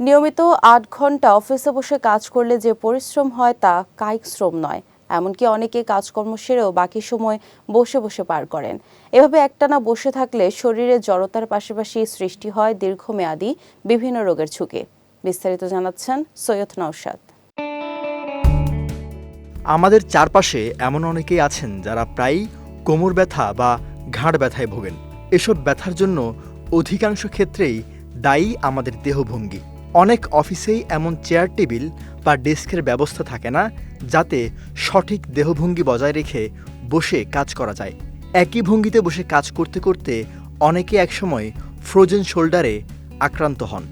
নিয়মিত আট ঘণ্টা অফিসে বসে কাজ করলে যে পরিশ্রম হয় তা কায়িক শ্রম নয়। এমনকি অনেকে কাজকর্ম সেরেও বাকি সময় বসে বসে পার করেন। এভাবে একটানা বসে থাকলে শরীরে জড়তার পাশাপাশি সৃষ্টি হয় দীর্ঘমেয়াদী বিভিন্ন রোগের ঝুঁকি। বিস্তারিত জানাচ্ছেন সৈয়দ নৌশাদ আমাদের চারপাশে এমন অনেকেই আছেন যারা প্রায়ই কোমর ব্যথা বা ঘাড় ব্যথায় ভোগেন। এসব ব্যথার জন্য অধিকাংশ ক্ষেত্রেই দায়ী আমাদের দেহভঙ্গি। অনেক অফিসেই এমন চেয়ার, টেবিল বা ডেস্কের ব্যবস্থা থাকে না, যাতে সঠিক দেহভঙ্গি বজায় রেখে বসে কাজ করা যায়। একই ভঙ্গিতে বসে কাজ করতে করতে অনেকে একসময় ফ্রোজেন শোল্ডারে আক্রান্ত হন।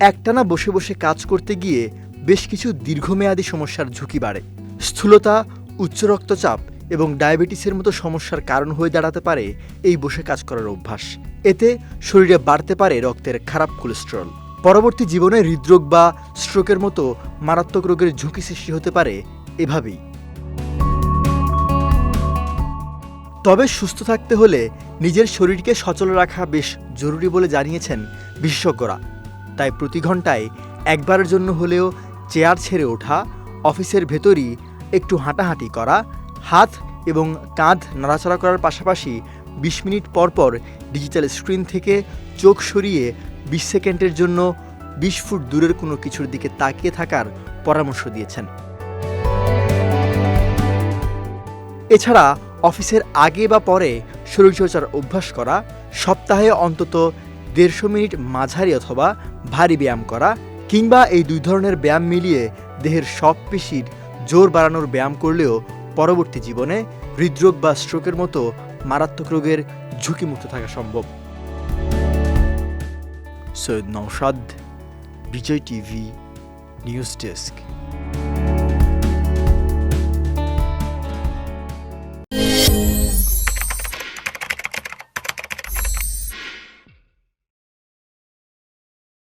একটানা বসে বসে কাজ করতে গিয়ে বেশ কিছু দীর্ঘমেয়াদী সমস্যার ঝুঁকি বাড়ে। স্থূলতা, উচ্চ রক্তচাপ এবং ডায়াবেটিসের মতো সমস্যার কারণ হয়ে দাঁড়াতে পারে এই বসে কাজ করার অভ্যাস। এতে শরীরে বাড়তে পারে রক্তের খারাপ কোলেস্টেরল। পরবর্তী জীবনে হৃদরোগ বা স্ট্রোকের মতো মারাত্মক রোগের ঝুঁকি সৃষ্টি হতে পারে এভাবেই। তবে সুস্থ থাকতে হলে নিজের শরীরকে সচল রাখা বেশ জরুরি বলে জানিয়েছেন বিশেষজ্ঞরা। তাই প্রতি ঘন্টায় একবারের জন্য হলেও চেয়ার ছেড়ে ওঠা, অফিসের ভেতরই একটু হাঁটাহাঁটি করা হাত এবং কাঁধ নাড়াচাড়া করার পাশাপাশি বিশ মিনিট পর পর ডিজিটাল স্ক্রিন থেকে চোখ সরিয়ে বিশ সেকেন্ডের জন্য বিশ ফুট দূরের কোনো কিছুর দিকে তাকিয়ে থাকার পরামর্শ দিয়েছেন। এছাড়া অফিসের আগে বা পরে শরীরচর্চার অভ্যাস করা, সপ্তাহে অন্তত দেড়শো মিনিট মাঝারি অথবা ভারী ব্যায়াম করা কিংবা এই দুই ধরনের ব্যায়াম মিলিয়ে দেহের সব পেশির জোর বাড়ানোর ব্যায়াম করলেও পরবর্তী জীবনে হৃদরোগ বা স্ট্রোকের মতো মারাত্মক রোগের ঝুঁকিমুক্ত থাকা সম্ভব। Syed Nousad Bijoy TV, news desk.